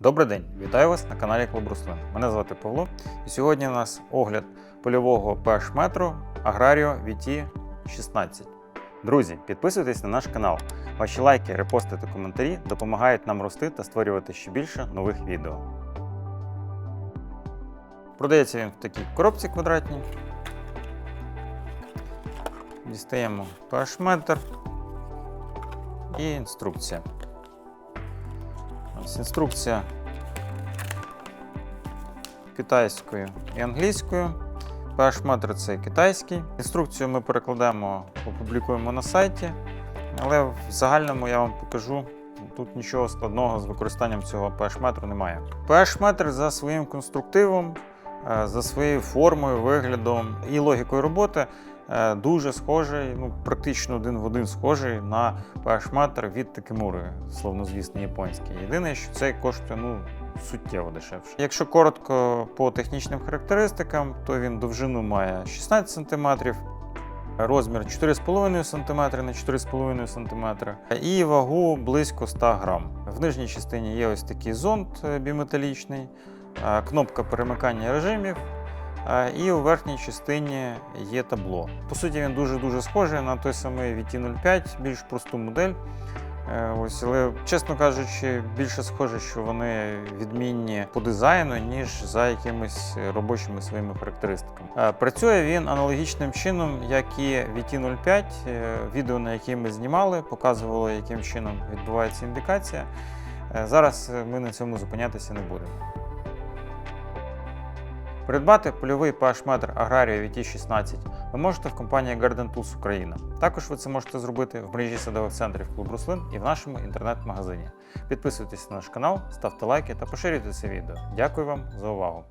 Добрий день, вітаю вас на каналі Клуб Руслин. Мене звати Павло, і сьогодні у нас огляд польового pH метру Agrario VT 16. Друзі, підписуйтесь на наш канал. Ваші лайки, репости та коментарі допомагають нам рости та створювати ще більше нових відео. Продається він в такій коробці квадратній. Дістаємо pH метр і інструкція. Інструкція китайською і англійською. pH метр це китайський. Інструкцію ми перекладемо, опублікуємо на сайті, але в загальному я вам покажу. Тут нічого складного з використанням цього pH метру немає. pH метр за своїм конструктивом, за своєю формою, виглядом і логікою роботи е, дуже схожий, ну практично один в один схожий на pH метр від Такемури, словнозвісний японський. Єдине, що цей коштує ну, суттєво дешевше. Якщо коротко по технічним характеристикам, то він довжину має 16 см, розмір 4,5 см на 4,5 см і вагу близько 100 г. В нижній частині є ось такий зонд е, біметалічний, е, кнопка перемикання режимів. І у верхній частині є табло. По суті, він дуже-дуже схожий на той самий VT05, більш просту модель. Е, Ось, але, чесно кажучи, більше схоже, що вони відмінні по дизайну, ніж за якимись робочими своїми характеристиками. Е, Працює він аналогічним чином, як і VT05. Е, Відео, на яке ми знімали, показувало, яким чином відбувається індикація. Зараз ми на цьому зупинятися не будемо. Придбати польовий pH-метр Agrario VT16 ви можете в компанії Garden Tools Україна. Також ви це можете зробити в мережі садових центрів Клуб Руслин і в нашому інтернет-магазині. Підписуйтесь на наш канал, ставте лайки та поширюйте це відео. Дякую вам за увагу!